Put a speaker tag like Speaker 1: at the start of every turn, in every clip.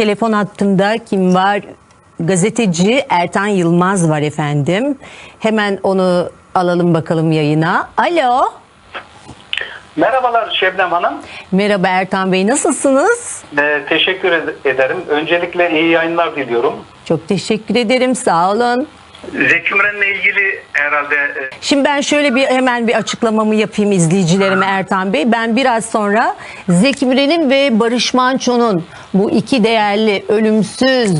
Speaker 1: Telefon hattında kim var? Gazeteci Ertan Yılmaz var efendim. Hemen onu alalım bakalım yayına. Alo.
Speaker 2: Merhabalar Şebnem Hanım.
Speaker 1: Merhaba Ertan Bey nasılsınız?
Speaker 2: Ee, teşekkür ed- ederim. Öncelikle iyi yayınlar diliyorum.
Speaker 1: Çok teşekkür ederim sağ olun.
Speaker 2: Zeki Müren'le ilgili herhalde e,
Speaker 1: Şimdi ben şöyle bir hemen bir açıklamamı yapayım izleyicilerime Ertan Bey. Ben biraz sonra Zeki Müren'in ve Barış Manço'nun bu iki değerli, ölümsüz,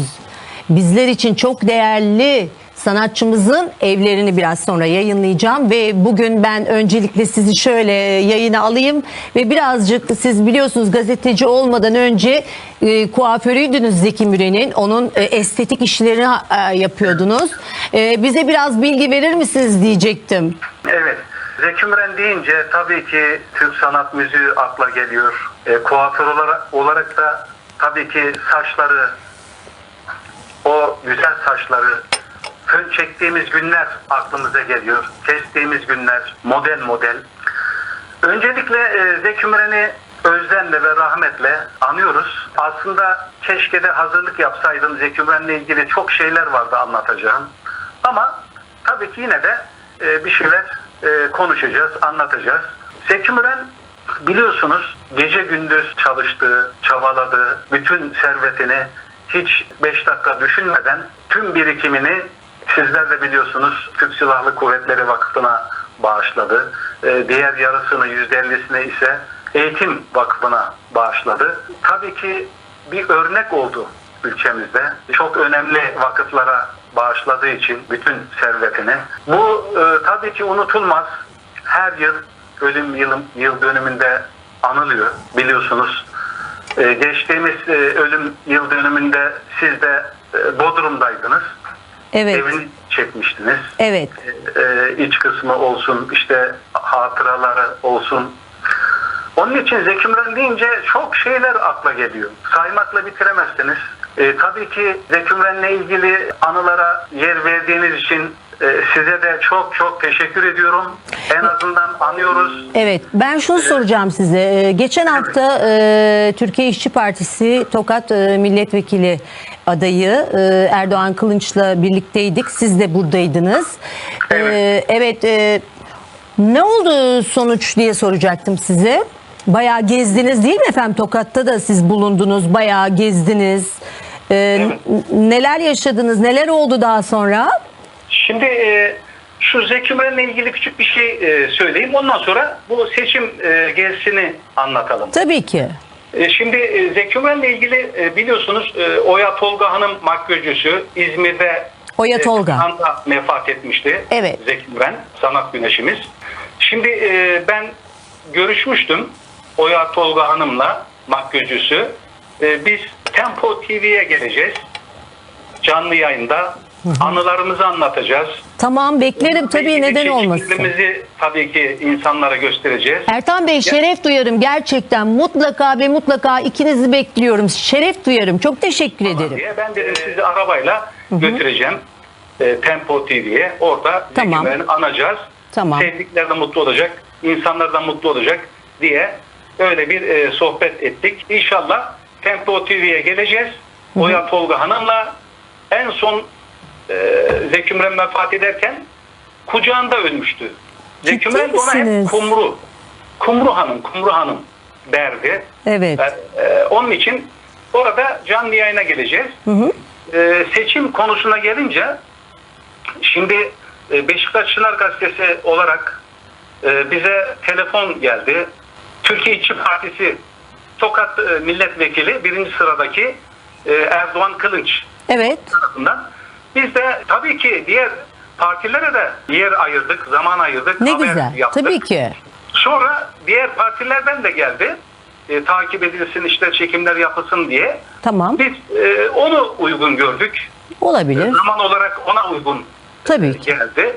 Speaker 1: bizler için çok değerli sanatçımızın evlerini biraz sonra yayınlayacağım ve bugün ben öncelikle sizi şöyle yayına alayım ve birazcık siz biliyorsunuz gazeteci olmadan önce e, kuaförüydünüz Zeki Müren'in onun e, estetik işlerini e, yapıyordunuz. E, bize biraz bilgi verir misiniz diyecektim.
Speaker 2: evet Zeki Müren deyince tabii ki Türk sanat müziği akla geliyor. E, kuaför olarak, olarak da tabii ki saçları o güzel saçları çektiğimiz günler aklımıza geliyor. Kestiğimiz günler model model. Öncelikle e, Zeki Müren'i özlemle ve rahmetle anıyoruz. Aslında keşke de hazırlık yapsaydım Zeki Müren'le ilgili çok şeyler vardı anlatacağım. Ama tabii ki yine de e, bir şeyler e, konuşacağız, anlatacağız. Zeki Müren biliyorsunuz gece gündüz çalıştığı, çabaladığı, bütün servetini hiç 5 dakika düşünmeden tüm birikimini sizler de biliyorsunuz Türk Silahlı Kuvvetleri Vakfı'na bağışladı. Ee, diğer yarısını %50'sine ise Eğitim Vakfı'na bağışladı. Tabii ki bir örnek oldu ülkemizde. Çok önemli vakıflara bağışladığı için bütün servetini. Bu e, tabii ki unutulmaz. Her yıl ölüm yıl, yıl dönümünde anılıyor biliyorsunuz. Ee, geçtiğimiz e, ölüm yıl dönümünde siz de e, Bodrum'daydınız.
Speaker 1: Evet.
Speaker 2: Evini çekmiştiniz.
Speaker 1: Evet.
Speaker 2: Ee, iç kısmı olsun, işte hatıraları olsun. Onun için Zeki Müren deyince çok şeyler akla geliyor. Saymakla bitiremezsiniz. Ee, tabii ki Zeki Müren'le ilgili anılara yer verdiğiniz için e, size de çok çok teşekkür ediyorum. En azından anıyoruz.
Speaker 1: Evet, ben şunu soracağım size. Ee, Geçen hafta e, Türkiye İşçi Partisi Tokat e, Milletvekili adayı e, Erdoğan Kılınç'la birlikteydik. Siz de buradaydınız.
Speaker 2: Evet.
Speaker 1: Ee, evet, e, ne oldu sonuç diye soracaktım size. Bayağı gezdiniz değil mi efendim? Tokat'ta da siz bulundunuz, bayağı gezdiniz. Ee,
Speaker 2: Evet.
Speaker 1: n- Neler yaşadınız, neler oldu daha sonra?
Speaker 2: Şimdi e, şu Zeki Müren'le ilgili küçük bir şey e, söyleyeyim. Ondan sonra bu seçim e, gezisini anlatalım.
Speaker 1: Tabii ki.
Speaker 2: E, Şimdi e, Zeki Müren'le ilgili biliyorsunuz Oya Tolga Hanım makyözcüsü İzmir'de
Speaker 1: Oya Tolga.
Speaker 2: Kırkhan'da vefat etmişti.
Speaker 1: Evet.
Speaker 2: Zeki Müren, sanat güneşimiz. Şimdi ben görüşmüştüm Oya Tolga Hanım'la makyözcüsü. Biz Tempo TV'ye geleceğiz. Canlı yayında anılarımızı anlatacağız.
Speaker 1: Tamam beklerim tabii
Speaker 2: İlgili
Speaker 1: neden olmasın.
Speaker 2: çeşitlerimizi tabii ki insanlara göstereceğiz.
Speaker 1: Ertan Bey şeref duyarım gerçekten mutlaka ve mutlaka ikinizi bekliyorum. Şeref duyarım. Çok teşekkür ederim.
Speaker 2: diye. Ben dedim sizi arabayla götüreceğim e, Tempo TV'ye. Orada
Speaker 1: Tamam.
Speaker 2: Zeki Müren'i anacağız.
Speaker 1: Tamam.
Speaker 2: Sevdikler de mutlu olacak, insanlar da mutlu olacak diye öyle bir e, sohbet ettik. İnşallah Tempo TV'ye geleceğiz. Oya Tolga Hanım'la en son e, Zeki Müren vefat ederken kucağında ölmüştü. Zeki Müren ona hep Kumru, Kumru Hanım, Kumru Hanım derdi.
Speaker 1: Evet.
Speaker 2: Ee, onun için orada canlı yayına geleceğiz. Ee, seçim konusuna gelince şimdi e, Beşiktaş Çınar Gazetesi olarak e, bize telefon geldi. Türkiye İşçi Partisi Tokat e, Milletvekili birinci sıradaki e, Erdoğan Kılınç
Speaker 1: Evet.
Speaker 2: tarafından. Biz de tabii ki diğer partilere de yer ayırdık, zaman ayırdık.
Speaker 1: Ne güzel.
Speaker 2: yaptık.
Speaker 1: Tabii ki.
Speaker 2: Sonra diğer partilerden de geldi. E, takip edilsin işte çekimler yapılsın diye.
Speaker 1: Tamam.
Speaker 2: Biz e, onu uygun gördük.
Speaker 1: Olabilir.
Speaker 2: Zaman olarak ona uygun
Speaker 1: Tabii ki.
Speaker 2: geldi.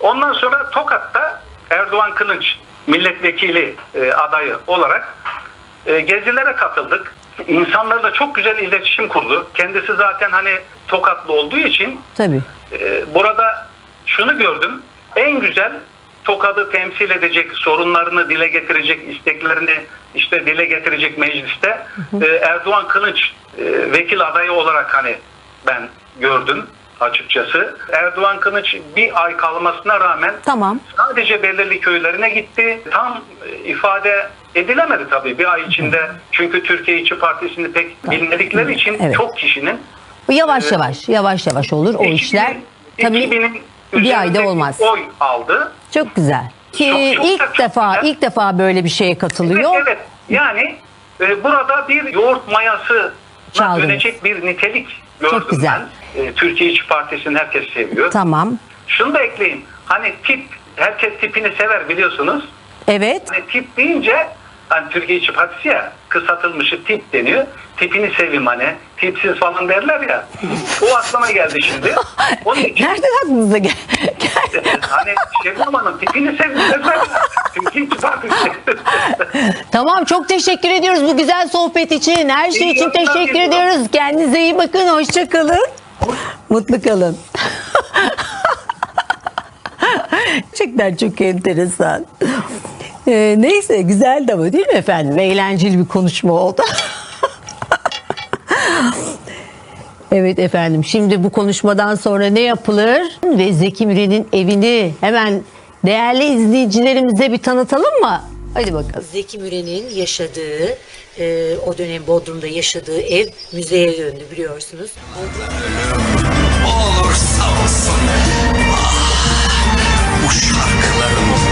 Speaker 2: Ondan sonra Tokat'ta Erdoğan Kılınç milletvekili e, adayı olarak e, gezilere katıldık. İnsanlarla çok güzel iletişim kurdu. Kendisi zaten hani Tokatlı olduğu için
Speaker 1: Tabii.
Speaker 2: e, burada şunu gördüm. En güzel Tokat'ı temsil edecek, sorunlarını dile getirecek, isteklerini işte dile getirecek mecliste e, Erdoğan Kılıç e, vekil adayı olarak hani ben gördüm açıkçası. Erdoğan Kılıç bir ay kalmasına rağmen
Speaker 1: Tamam.
Speaker 2: sadece belirli köylerine gitti. Tam e, ifade edilemedi tabii bir ay içinde. Çünkü Türkiye İşçi Partisi'ni pek bilmedikleri için
Speaker 1: Evet.
Speaker 2: çok kişinin
Speaker 1: Bu yavaş yavaş, yavaş yavaş olur o işler. Tabii
Speaker 2: 2000'in
Speaker 1: bir ayda olmaz.
Speaker 2: Oy aldı.
Speaker 1: Çok güzel. Ki
Speaker 2: Çok- çok
Speaker 1: ilk
Speaker 2: da çok
Speaker 1: defa
Speaker 2: güzel.
Speaker 1: ilk defa böyle bir şeye
Speaker 2: Evet,
Speaker 1: katılıyor.
Speaker 2: evet. Yani e, burada bir yoğurt mayası dönecek bir nitelik gördüm
Speaker 1: Çok güzel.
Speaker 2: ben. E, Türkiye İşçi Partisi'ni herkes seviyor.
Speaker 1: Tamam.
Speaker 2: Şunu da ekleyeyim. Hani tip, herkes tipini sever biliyorsunuz.
Speaker 1: Evet.
Speaker 2: Hani tip deyince hani Türkiye İşçi Partisi ya kısaltılmışı tip deniyor. Tipini seveyim hani. Tipsiz falan derler ya. O aklıma geldi şimdi. Onun için
Speaker 1: Nereden aklınıza gel? gel-
Speaker 2: hani Şebnem Hanım tipini seveyim derler ya. Türkiye İşçi Partisi.
Speaker 1: tamam çok teşekkür ediyoruz bu güzel sohbet için. Her şey
Speaker 2: İyi
Speaker 1: için teşekkür ediyoruz. Kendinize iyi bakın. Hoşça kalın. Mutlu kalın. Gerçekten çok enteresan. Ee, neyse güzeldi ama değil mi efendim? Eğlenceli bir konuşma oldu. Evet efendim şimdi bu konuşmadan sonra ne yapılır? Ve Zeki Müren'in evini hemen değerli izleyicilerimize bir tanıtalım mı? Hadi bakalım.
Speaker 3: Zeki Müren'in yaşadığı, e, o dönem Bodrum'da yaşadığı ev müzeye döndü biliyorsunuz.
Speaker 4: olursa olsun. Ah, bu şarkıların